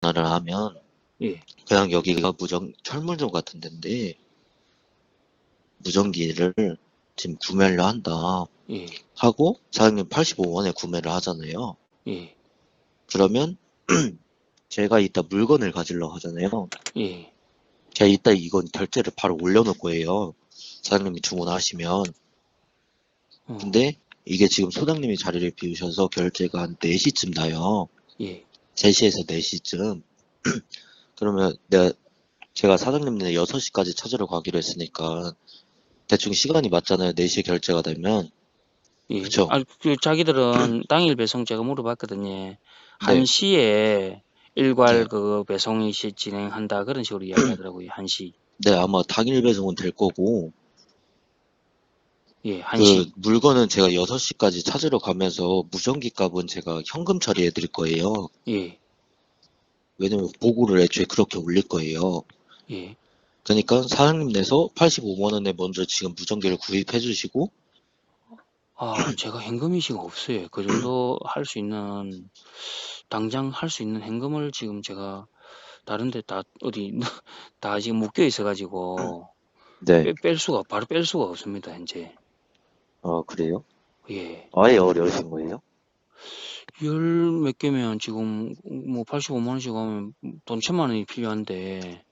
전화를 하면 예. 그냥 여기가 무전 철물점 같은 데인데 무전기를 지금 구매를 한다 예. 하고 사장님 85원에 구매를 하잖아요. 예. 그러면 제가 이따 물건을 가지려고 하잖아요. 예. 제가 이따 이건 결제를 바로 올려놓을 거예요. 사장님이 주문하시면. 어, 근데 이게 지금 소장님이 자리를 비우셔서 결제가 한 4시쯤 나요. 예. 3시에서 4시쯤. 그러면 내가, 제가 사장님네 6시까지 찾으러 가기로 했으니까 대충 시간이 맞잖아요. 4시에 결제가 되면. 예. 그쵸. 아, 그 자기들은 당일 배송 제가 물어봤거든요. 한 시에 일괄 네. 그 배송이 시 진행한다 그런 식으로 이야기하더라고요. 한 시. 네, 아마 당일 배송은 될 거고, 예, 한그 시. 물건은 제가 6시까지 찾으러 가면서 무전기 값은 제가 현금 처리해 드릴 거예요. 예. 왜냐면 보고를 애초에 그렇게 올릴 거예요. 예. 그러니까 사장님 내서 85만 원에 먼저 지금 무전기를 구입해 주시고 아, 제가 현금이시가 없어요. 그 정도 할 수 있는 당장 할 수 있는 현금을 지금 제가 다른 데 다 어디 다 지금 묶여 있어 가지고 네. 뺄, 뺄 수가 바로 뺄 수가 없습니다, 현재. 어, 그래요? 예. 아예 어려우신 거예요? 열 몇 개면 지금 뭐 85만 원씩 하면 돈 천만 원이 필요한데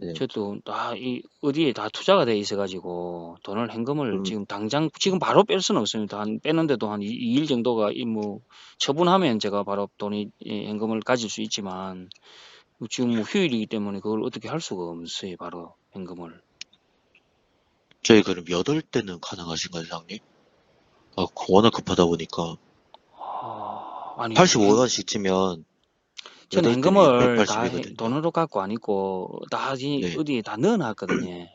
네. 저도 다 이 어디에 다 투자가 돼 있어 가지고 돈을 현금을 음. 지금 당장 지금 바로 뺄 수는 없습니다. 한 빼는데도 한 2, 일 정도가 이 뭐 처분하면 제가 바로 돈이 예, 현금을 가질 수 있지만 지금 뭐 휴일이기 때문에 그걸 어떻게 할 수가 없어요. 바로 현금을. 저희 그럼 8대는 가능하신가요, 사장님? 아, 워낙 급하다 보니까 아, 아니 85원씩 치면 저는 8대면 현금을 다 680이거든요. 돈으로 갖고 안 있고 다 이- 네. 어디에 다 넣어놨거든요.